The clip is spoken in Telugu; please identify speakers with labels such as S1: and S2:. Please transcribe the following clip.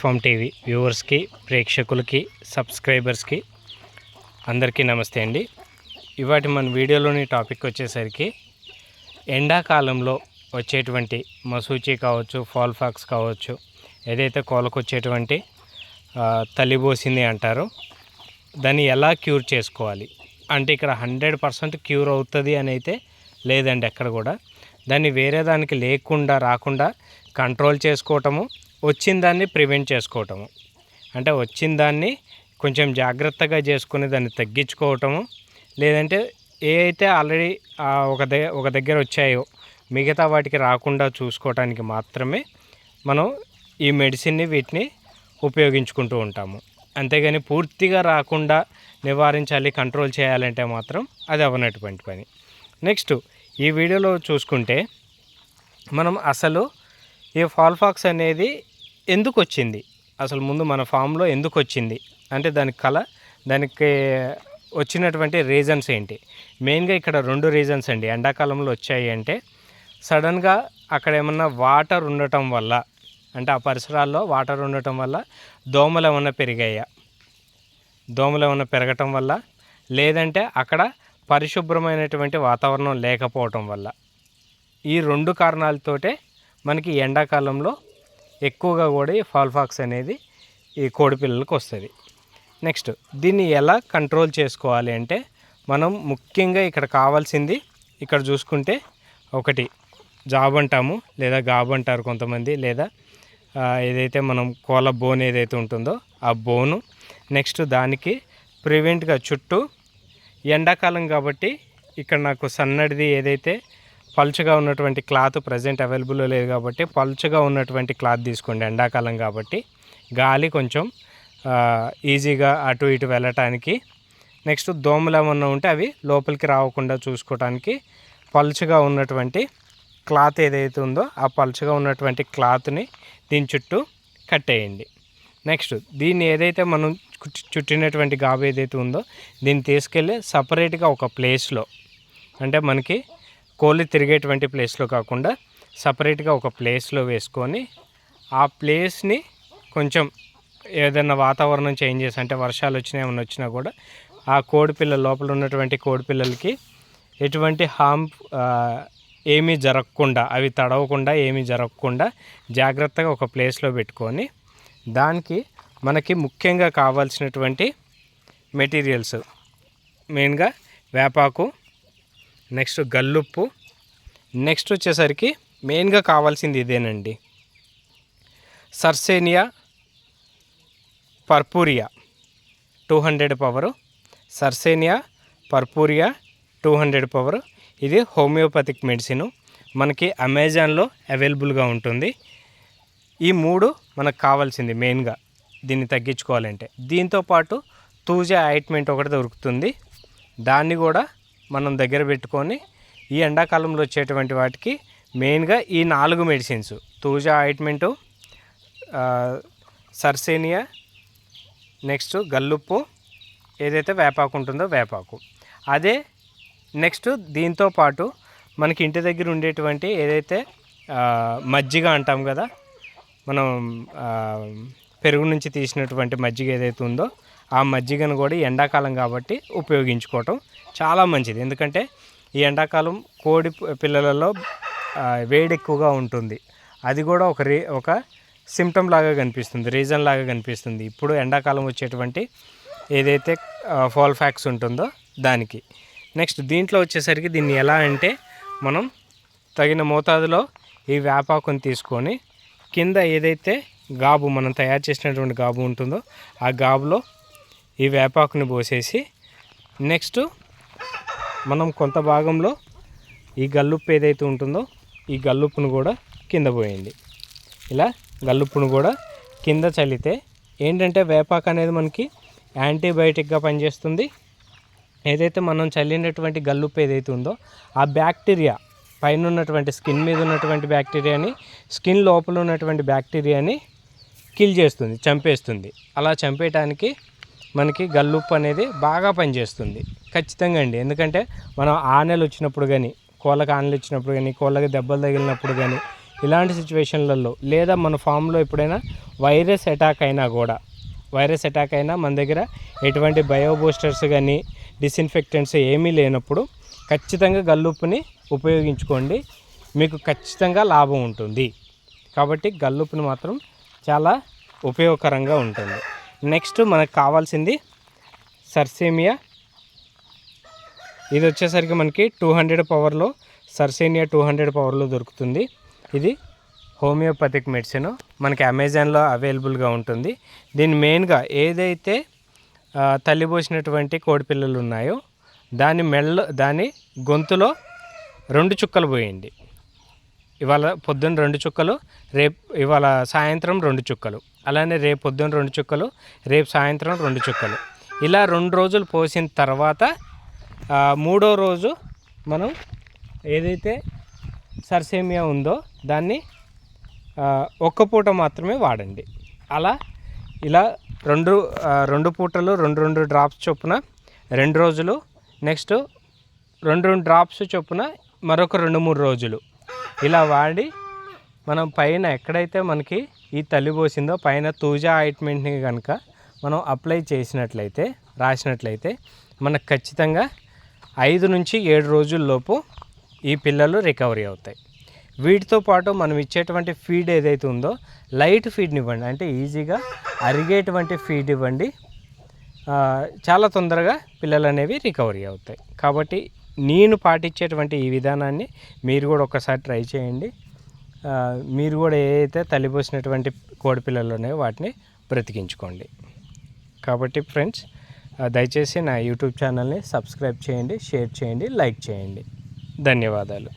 S1: ఫామ్ టీవీ వ్యూవర్స్కి ప్రేక్షకులకి సబ్స్క్రైబర్స్కి అందరికీ నమస్తే అండి. ఇవాటి మన వీడియోలోని టాపిక్ వచ్చేసరికి ఎండాకాలంలో వచ్చేటువంటి మసూచి కావచ్చు ఫాల్ ఫాక్స్ కావచ్చు ఏదైతే కోలకు వచ్చేటువంటి ఆ, తల్లిబోసింది అంటారో దాన్ని ఎలా క్యూర్ చేసుకోవాలి? అంటే ఇక్కడ హండ్రెడ్ పర్సెంట్ క్యూర్ అవుతుంది అని అయితే లేదండి ఎక్కడ కూడా. దాన్ని వేరే దానికి లేకుండా రాకుండా కంట్రోల్ చేసుకోవటము వచ్చిన దాన్ని ప్రివెంట్ చేసుకోవటము. అంటే వచ్చిన దాన్ని కొంచెం జాగ్రత్తగా చేసుకుని దాన్ని తగ్గించుకోవటము. లేదంటే ఏ అయితే ఆల్రెడీ ఒక దగ్గర ఒక దగ్గర వచ్చాయో మిగతా వాటికి రాకుండా చూసుకోవటానికి మాత్రమే మనం ఈ మెడిసిన్ని వీటిని ఉపయోగించుకుంటూ ఉంటాము. అంతేగాని పూర్తిగా రాకుండా నివారించాలి కంట్రోల్ చేయాలంటే మాత్రం అది అవనటువంటి పని. నెక్స్ట్ ఈ వీడియోలో చూసుకుంటే మనం అసలు ఈ ఫాల్ఫాక్స్ అనేది ఎందుకు వచ్చింది అసలు ముందు మన ఫామ్లో ఎందుకు వచ్చింది అంటే దానికి కళ దానికి వచ్చినటువంటి రీజన్స్ ఏంటి? మెయిన్గా ఇక్కడ రెండు రీజన్స్ అండి. ఎండాకాలంలో వచ్చాయి అంటే సడన్గా అక్కడ ఏమన్నా వాటర్ ఉండటం వల్ల అంటే ఆ పరిసరాల్లో వాటర్ ఉండటం వల్ల దోమలు ఏమన్నా పెరిగాయా? దోమలు ఏమన్నా పెరగటం వల్ల లేదంటే అక్కడ పరిశుభ్రమైనటువంటి వాతావరణం లేకపోవటం వల్ల. ఈ రెండు కారణాలతోటే మనకి ఎండాకాలంలో ఎక్కువగా కూడా ఈ ఫాల్ఫాక్స్ అనేది ఈ కోడి పిల్లలకు వస్తుంది. నెక్స్ట్ దీన్ని ఎలా కంట్రోల్ చేసుకోవాలి అంటే మనం ముఖ్యంగా ఇక్కడ కావాల్సింది ఇక్కడ చూసుకుంటే ఒకటి జాబ్ అంటాము లేదా గాబ్ అంటారు కొంతమంది లేదా ఏదైతే మనం కోల బోన్ ఏదైతే ఉంటుందో ఆ బోను. నెక్స్ట్ దానికి ప్రివెంట్గా చుట్టూ ఎండాకాలం కాబట్టి ఇక్కడ నాకు సన్నడిది ఏదైతే పలుచగా ఉన్నటువంటి క్లాత్ ప్రజెంట్ అవైలబుల్లో లేదు కాబట్టి పలుచగా ఉన్నటువంటి క్లాత్ తీసుకోండి ఎండాకాలం కాబట్టి. గాలి కొంచెం ఈజీగా అటు ఇటు వెళ్ళటానికి. నెక్స్ట్ దోమలు ఏమన్నా ఉంటే అవి లోపలికి రాకుండా చూసుకోవడానికి పలుచగా ఉన్నటువంటి క్లాత్ ఏదైతే ఉందో ఆ పలుచగా ఉన్నటువంటి క్లాత్ని దీని చుట్టూ కట్టేయండి. నెక్స్ట్ దీన్ని ఏదైతే మనం చుట్టినటువంటి గాబు ఏదైతే ఉందో దీన్ని తీసుకెళ్ళి సపరేట్గా ఒక ప్లేస్లో అంటే మనకి కోళ్ళు తిరిగేటువంటి ప్లేస్లో కాకుండా సపరేట్గా ఒక ప్లేస్లో వేసుకొని ఆ ప్లేస్ని కొంచెం ఏదైనా వాతావరణం చేంజెస్ అంటే వర్షాలు వచ్చినా ఏమైనా వచ్చినా కూడా ఆ కోడిపిల్ల లోపల ఉన్నటువంటి కోడి పిల్లలకి ఎటువంటి హామ్ ఏమీ జరగకుండా అవి తడవకుండా ఏమీ జరగకుండా జాగ్రత్తగా ఒక ప్లేస్లో పెట్టుకొని దానికి మనకి ముఖ్యంగా కావాల్సినటువంటి మెటీరియల్స్. మెయిన్గా వేపాకు నెక్స్ట్ గల్లుప్పు. నెక్స్ట్ వచ్చేసరికి మెయిన్గా కావాల్సింది ఇదేనండి. Sarracenia purpurea two hundred power. Sarracenia purpurea two hundred power. ఇది హోమియోపతిక్ మెడిసిన్. మనకి అమెజాన్లో అవైలబుల్గా ఉంటుంది. ఈ మూడు మనకు కావాల్సింది మెయిన్గా దీన్ని తగ్గించుకోవాలంటే. దీంతో పాటు తూజా ఆయింట్మెంట్ ఒకటి దొరుకుతుంది. దాన్ని కూడా మనం దగ్గర పెట్టుకొని ఈ ఎండాకాలంలో వచ్చేటువంటి వాటికి మెయిన్గా ఈ నాలుగు మెడిసిన్స్ తూజా ఆయింట్మెంటు సర్సేనియా నెక్స్ట్ గల్లుప్పు ఏదైతే వేపాకు ఉంటుందో వేపాకు. అదే నెక్స్ట్ దీంతో పాటు మనకి ఇంటి దగ్గర ఉండేటువంటి ఏదైతే మజ్జిగ అంటాం కదా మనం పెరుగు నుంచి తీసినటువంటి మజ్జిగ ఏదైతే ఉందో ఆ మజ్జిగను కూడా ఎండాకాలం కాబట్టి ఉపయోగించుకోవటం చాలా మంచిది. ఎందుకంటే ఈ ఎండాకాలం కోడి పిల్లలలో వేడి ఎక్కువగా ఉంటుంది. అది కూడా ఒక రీ ఒక సిమ్టమ్ లాగా కనిపిస్తుంది రీజన్ లాగా కనిపిస్తుంది. ఇప్పుడు ఎండాకాలం వచ్చేటువంటి ఏదైతే ఫాల్ ఫ్యాక్స్ ఉంటుందో దానికి. నెక్స్ట్ దీంట్లో వచ్చేసరికి దీన్ని ఎలా అంటే మనం తగిన మోతాదులో ఈ వేపాకుని తీసుకొని కింద ఏదైతే గాబు మనం తయారు చేసినటువంటి గాబు ఉంటుందో ఆ గాబులో ఈ వేపాకుని పోసేసి నెక్స్ట్ మనం కొంత భాగంలో ఈ గల్లుప్పు ఏదైతే ఉంటుందో ఈ గల్లుప్పును కూడా కింద పోయింది. ఇలా గల్లుప్పును కూడా కింద చల్లితే ఏంటంటే వేపాకు అనేది మనకి యాంటీబయాటిక్గా పనిచేస్తుంది. ఏదైతే మనం చల్లినటువంటి గల్లుప్పు ఏదైతే ఉందో ఆ బ్యాక్టీరియా పైన ఉన్నటువంటి స్కిన్ మీద ఉన్నటువంటి బ్యాక్టీరియాని స్కిన్ లోపల ఉన్నటువంటి బ్యాక్టీరియాని కిల్ చేస్తుంది చంపేస్తుంది. అలా చంపేయటానికి మనకి గల్లుప్పు అనేది బాగా పనిచేస్తుంది. ఖచ్చితంగా అండి. ఎందుకంటే మనం ఆనెలు వచ్చినప్పుడు కానీ కోళ్ళకి ఆనెలు వచ్చినప్పుడు కానీ కోళ్ళకి దెబ్బలు తగిలినప్పుడు కానీ ఇలాంటి సిచ్యువేషన్లలో లేదా మన ఫామ్లో ఎప్పుడైనా వైరస్ అటాక్ అయినా కూడా వైరస్ అటాక్ అయినా మన దగ్గర ఎటువంటి బయోబూస్టర్స్ కానీ డిస్ఇన్ఫెక్టెంట్స్ ఏమీ లేనప్పుడు ఖచ్చితంగా గల్లుప్పుని ఉపయోగించుకోండి. మీకు ఖచ్చితంగా లాభం ఉంటుంది. కాబట్టి గల్లుప్పుని మాత్రం చాలా ఉపయోగకరంగా ఉంటుంది. నెక్స్ట్ మనకు కావాల్సింది సర్సేమియా. ఇది వచ్చేసరికి మనకి టూ హండ్రెడ్ పవర్లో సర్సేనియా టూ హండ్రెడ్ పవర్లో దొరుకుతుంది. ఇది హోమియోపతిక్ మెడిసిన్. మనకి అమెజాన్లో అవైలబుల్గా ఉంటుంది. దీని మెయిన్గా ఏదైతే తల్లి తల్లిపోసినటువంటి కోడిపిల్లలు ఉన్నాయో దాని మెల్ల దాని గొంతులో రెండు చుక్కలు పోయండి ఇవాళ పొద్దున్న రెండు చుక్కలు రేపు ఇవాళ సాయంత్రం రెండు చుక్కలు. అలానే రేపు పొద్దున్న రెండు చుక్కలు రేపు సాయంత్రం రెండు చుక్కలు. ఇలా రెండు రోజులు పోసిన తర్వాత మూడో రోజు మనం ఏదైతే సర్సేమియా ఉందో దాన్ని ఒక్క పూట మాత్రమే వాడండి. అలా ఇలా రెండు రెండు పూటలు రెండు రెండు డ్రాప్స్ చొప్పున రెండు రోజులు నెక్స్ట్ రెండు రెండు డ్రాప్స్ చొప్పున మరొక రెండు మూడు రోజులు. ఇలా వాడి మనం పైన ఎక్కడైతే మనకి ఈ తల్లి పోసిందో పైన తూజా ఆయింట్మెంట్ని కనుక మనం అప్లై చేసినట్లయితే రాసినట్లయితే మనకు ఖచ్చితంగా ఐదు నుంచి ఏడు రోజుల్లోపు ఈ పిల్లలు రికవరీ అవుతాయి. వీటితో పాటు మనం ఇచ్చేటువంటి ఫీడ్ ఏదైతే ఉందో లైట్ ఫీడ్ని ఇవ్వండి. అంటే ఈజీగా అరిగేటువంటి ఫీడ్ ఇవ్వండి. చాలా తొందరగా పిల్లలు అనేవి రికవరీ అవుతాయి. కాబట్టి నేను పాటించేటువంటి ఈ విధానాన్ని మీరు కూడా ఒకసారి ట్రై చేయండి. మీరు కూడా ఏదైతే తల్లిపోసినటువంటి కోడిపిల్లలు ఉన్నాయో వాటిని బ్రతికించుకోండి. కాబట్టి ఫ్రెండ్స్ దయచేసి నా యూట్యూబ్ ఛానల్ని సబ్స్క్రైబ్ చేయండి షేర్ చేయండి లైక్ చేయండి. ధన్యవాదాలు.